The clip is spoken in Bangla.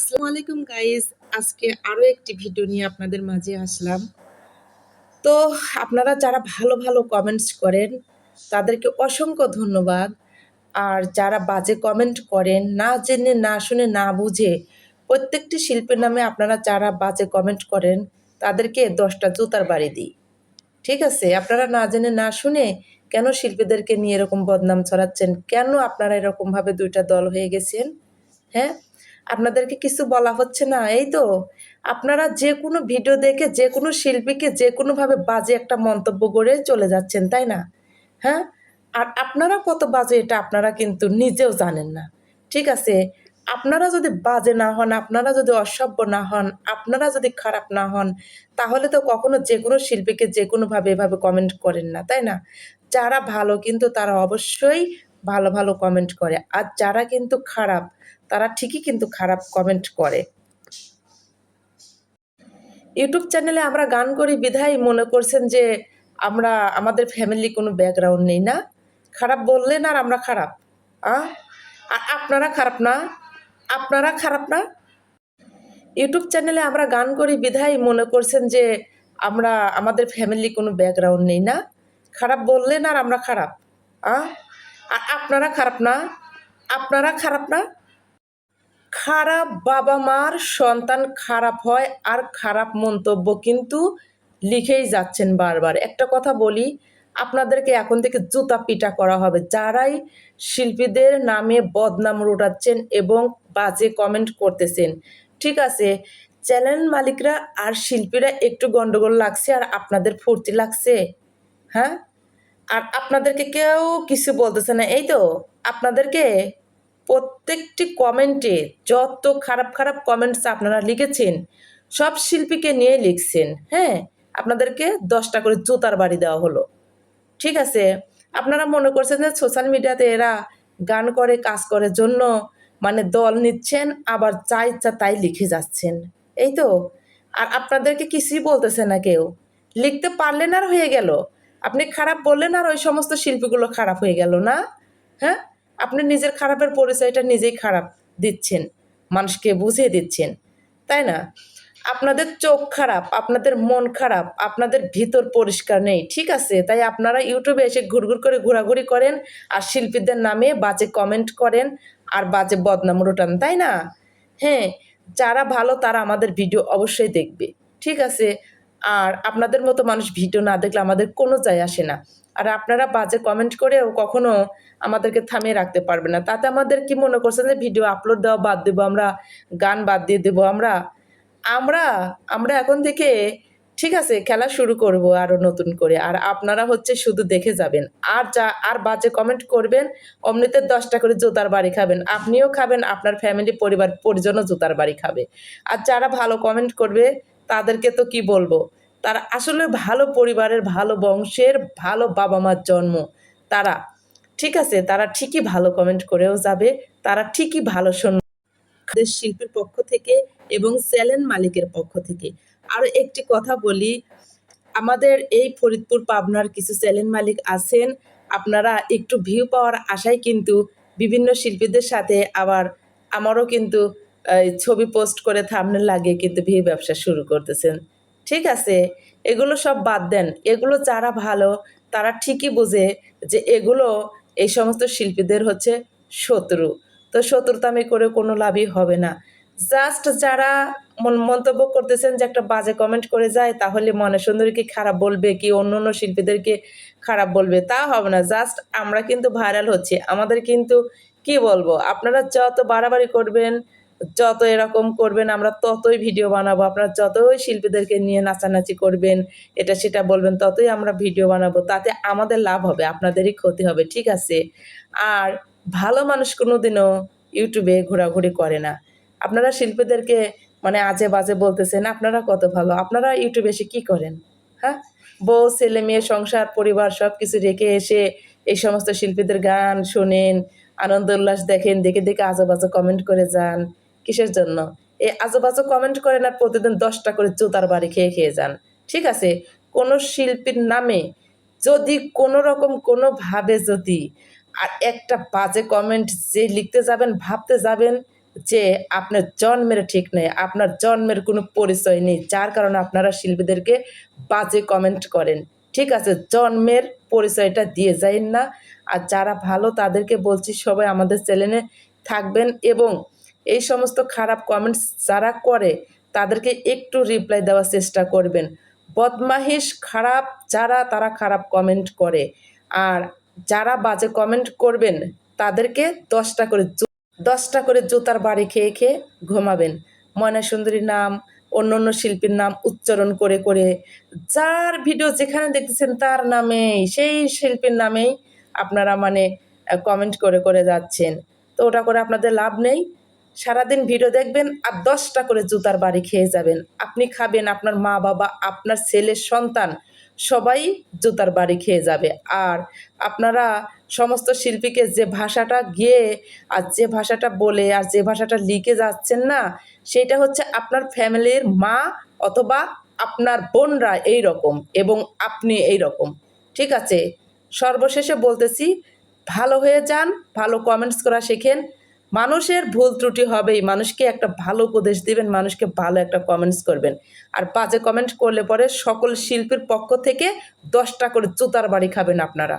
আসসালামু আলাইকুম গাইস আজকে আরও একটি ভিডিও নিয়ে আপনাদের মাঝে আসলাম। তো আপনারা যারা ভালো ভালো কমেন্টস করেন, তাদেরকে অসংখ্য ধন্যবাদ। আর যারা বাজে কমেন্ট করেন, না জেনে, না শুনে, না বুঝে, প্রত্যেকটি শিল্পের নামে আপনারা যারা বাজে কমেন্ট করেন, তাদেরকে দশটা জুতার বাড়ি দিই। ঠিক আছে? আপনারা না জেনে, না শুনে কেন শিল্পীদেরকে নিয়ে এরকম বদনাম ছড়াচ্ছেন? কেন আপনারা এরকমভাবে দুইটা দল হয়ে গেছেন? হ্যাঁ? আপনাদেরকে কিছু বলা হচ্ছে না? এই তো, আপনারা যে কোনো ভিডিও দেখে যে কোনো শিল্পীকে যে কোনোভাবে বাজে একটা মন্তব্য করে চলে যাচ্ছেন, তাই না? হ্যাঁ? আর আপনারা কত বাজে এটা আপনারা কিন্তু নিজেও জানেন না। ঠিক আছে? আপনারা যদি বাজে না হন, আপনারা যদি অসভ্য না হন, আপনারা যদি খারাপ না হন, তাহলে তো কখনো যে কোনো শিল্পীকে যে কোনোভাবে এভাবে কমেন্ট করেন না, তাই না? যারা ভালো কিন্তু তারা অবশ্যই ভালো ভালো কমেন্ট করে। আর যারা কিন্তু খারাপ তারা ঠিকই কিন্তু খারাপ কমেন্ট করে। ইউটিউব চ্যানেলে আমরা গান করি বিধায় মনে করছেন যে আমরা, আমাদের ফ্যামিলি কোনো ব্যাকগ্রাউন্ড নেই না। খারাপ বললেন আর আমরা খারাপ আর আপনারা খারাপ না? আপনারা খারাপ না? ইউটিউব চ্যানেলে আমরা গান করি বিধায় মনে করছেন যে আমরা, আমাদের ফ্যামিলি কোনো ব্যাকগ্রাউন্ড নেই না। খারাপ বললেন আর আমরা খারাপ আর আপনারা খারাপ না? আপনারা খারাপ না? খারাপ বাবা মার সন্তান খারাপ হয় আর খারাপ মন্তব্য কিন্তু লিখেই যাচ্ছেন বারবার। একটা কথা বলি, আপনাদেরকে এখন থেকে জুতা পিটা করা হবে। যারাই শিল্পীদের নামে বদনাম রোটাচ্ছেন এবং বাজে কমেন্ট করতেছেন, ঠিক আছে? চ্যানেল মালিকরা আর শিল্পীরা একটু গন্ডগোল লাগছে আর আপনাদের ফুর্তি লাগছে হ্যাঁ? আর আপনাদেরকে কেউ কিছু বলতেছে না, এই তো? আপনাদেরকে প্রত্যেকটি কমেন্টে যত খারাপ খারাপ কমেন্টস আপনারা লিখেছেন, সব শিল্পীকে নিয়ে লিখছেন হ্যাঁ? আপনাদেরকে দশটা করে জুতার বাড়ি দেওয়া হলো। ঠিক আছে? আপনারা মনে করছেন যে সোশ্যাল মিডিয়াতে এরা গান করে, কাজ করে জন্য মানে দল নিচ্ছেন, আবার যা ইচ্ছা তাই লিখে যাচ্ছেন। এই তো? আর আপনাদেরকে কিছুই বলতেছে না কেউ। লিখতে পারলেন আর হয়ে গেল। আপনি খারাপ বললেন আর ওই সমস্ত শিল্পীগুলো খারাপ হয়ে গেল না? হ্যাঁ? আপনি নিজের খারাপের পরিচয়টা নিজেই খারাপ দিচ্ছেন, মানুষকে বুঝিয়ে দিচ্ছেন, তাই না? আপনাদের চোখ খারাপ, আপনাদের মন খারাপ, আপনাদের ভিতর পরিষ্কার নেই, ঠিক আছে? তাই আপনারা ইউটিউবে এসে ঘুরঘুর করে ঘোরাঘুরি করেন আর শিল্পীদের নামে বাজে কমেন্ট করেন আর বাজে বদনাম রোটান, তাই না? হ্যাঁ যারা ভালো তারা আমাদের ভিডিও অবশ্যই দেখবে, ঠিক আছে? আর আপনাদের মতো মানুষ ভিডিও না দেখলে আমাদের কোনো যায় আসে না। আর আপনারা বাজে কমেন্ট করেও কখনো আমাদেরকে থামিয়ে রাখতে পারবে না। তাতে আমাদের কি মনে করছেন যে ভিডিও আপলোড দেওয়া বাদ দেবো, আমরা গান বাদ দিয়ে দেবো, আমরা আমরা আমরা এখন থেকে ঠিক আছে, খেলা শুরু করব আরও নতুন করে। আর আপনারা হচ্ছে শুধু দেখে যাবেন। আর যা, আর বাজে কমেন্ট করবেন, অমনিতে দশটা করে জুতার বাড়ি খাবেন। আপনিও খাবেন, আপনার ফ্যামিলি পরিবার, পরিজনও জুতার বাড়ি খাবে। আর যারা ভালো কমেন্ট করবে, তাদেরকে তো কি বলব? তারা আসলে ভালো পরিবারের, ভালো বংশের, ভালো বাবা মার জন্ম। তারা ঠিক আছে, তারা ঠিকই ভালো কমেন্ট করেও যাবে, তারা ঠিকই ভালো শুনবে শিল্পীর পক্ষ থেকে এবং চ্যানেল মালিকের পক্ষ থেকে। আরও একটি কথা বলি, আমাদের এই ফরিদপুর, পাবনার কিছু চ্যানেল মালিক আছেন, আপনারা একটু ভিউ পাওয়ার আশায় কিন্তু বিভিন্ন শিল্পীদের সাথে আবার আমারও কিন্তু ছবি পোস্ট করে থামনে লাগিয়ে কিন্তু ভিউ ব্যবসা শুরু করতেছেন। ঠিক আছে, এগুলো সব বাদ দেন, এগুলো যারা ভালো, তারা ঠিকই বোঝে যে এগুলো এই সমস্ত শিল্পীদের হচ্ছে শত্রু। তো শত্রুতামি করে কোনো লাভই হবে না। জাস্ট যারা মন- মন্তব্য করতেছেন যে একটা বাজে কমেন্ট করে যায়, তাহলে মনে সুন্দরীকে খারাপ বলবে, কি অন্য অন্য শিল্পীদেরকে খারাপ বলবে, তা হবে না। জাস্ট আমরা কিন্তু ভাইরাল হচ্ছি। আমাদের কিন্তু কি বলব? আপনারা যত বাড়াবাড়ি করবেন যত এরকম করবেন, আমরা ততই ভিডিও বানাবো। আপনারা যতই শিল্পীদেরকে নিয়ে নাচানাচি করবেন, এটা সেটা বলবেন, ততই আমরা ভিডিও বানাবো। তাতে আমাদের লাভ হবে, আপনাদেরই ক্ষতি হবে, ঠিক আছে? আর ভালো মানুষ কোনোদিনও ইউটিউবে ঘোরাঘুরি করে না। আপনারা শিল্পীদেরকে মানে আজে বাজে বলতেছেন, আপনারা কত ভালো, আপনারা ইউটিউবে এসে কী করেন? হ্যাঁ? বউ, ছেলে, মেয়ে, সংসার, পরিবার সব কিছু রেখে এসে এই সমস্ত শিল্পীদের গান শোনেন, আনন্দ উল্লাস দেখেন, দেখে দেখে আজে বাজে কমেন্ট করে যান। কিসের জন্য? এই আজেবাজে কমেন্ট করেন আর প্রতিদিন দশটা করে জুতার বাড়ি খেয়ে খেয়ে যান। ঠিক আছে? কোনো শিল্পীর নামে যদি কোনো রকম কোনোভাবে যদি আর একটা বাজে কমেন্ট যে লিখতে যাবেন, ভাবতে যাবেন যে আপনার জন্মের ঠিক নেই, আপনার জন্মের কোনো পরিচয় নেই, যার কারণে আপনারা শিল্পীদেরকে বাজে কমেন্ট করেন। ঠিক আছে? জন্মের পরিচয়টা দিয়ে যাইন না। আর যারা ভালো, তাদেরকে বলছি সবাই আমাদের চ্যানেলে থাকবেন এবং এই সমস্ত খারাপ কমেন্টস যারা করে, তাদেরকে একটু রিপ্লাই দেওয়ার চেষ্টা করবেন। বদমাহিস, খারাপ, যারা, তারা খারাপ কমেন্ট করে। আর যারা বাজে কমেন্ট করবেন, তাদেরকে দশটা করে দশটা করে জুতার বাড়ি খেয়ে খেয়ে ঘুমাবেন। ময়না সুন্দরীর নাম, অন্য অন্য শিল্পীর নাম উচ্চারণ করে করে যার ভিডিও যেখানে দেখতেছেন তার নামেই, সেই শিল্পীর নামেই আপনারা মানে কমেন্ট করে করে যাচ্ছেন। তো ওটা করে আপনাদের লাভ নেই। সারাদিন ভিডিও দেখবেন আর দশটা করে জুতার বাড়ি খেয়ে যাবেন। আপনি খাবেন আপনার মা বাবা, আপনার ছেলের সন্তান, সবাই জুতার বাড়ি খেয়ে যাবে। আর আপনারা সমস্ত শিল্পীকে যে ভাষাটা গিয়ে আর যে ভাষাটা বলে আর যে ভাষাটা লিখে যাচ্ছেন না, সেটা হচ্ছে আপনার ফ্যামিলির মা অথবা আপনার বোনরা এই রকম এবং আপনি এই রকম ঠিক আছে? সর্বশেষে বলতেছি, ভালো হয়ে যান, ভালো কমেন্টস করা শেখেন। মানুষের ভুল ত্রুটি হবেই। মানুষকে একটা ভালো উপদেশ দিবেন, মানুষকে ভালো একটা কমেন্টস করবেন। আর বাজে কমেন্ট করলে পরে সকল শিল্পীর পক্ষ থেকে দশটা করে জুতার বাড়ি খাবেন আপনারা।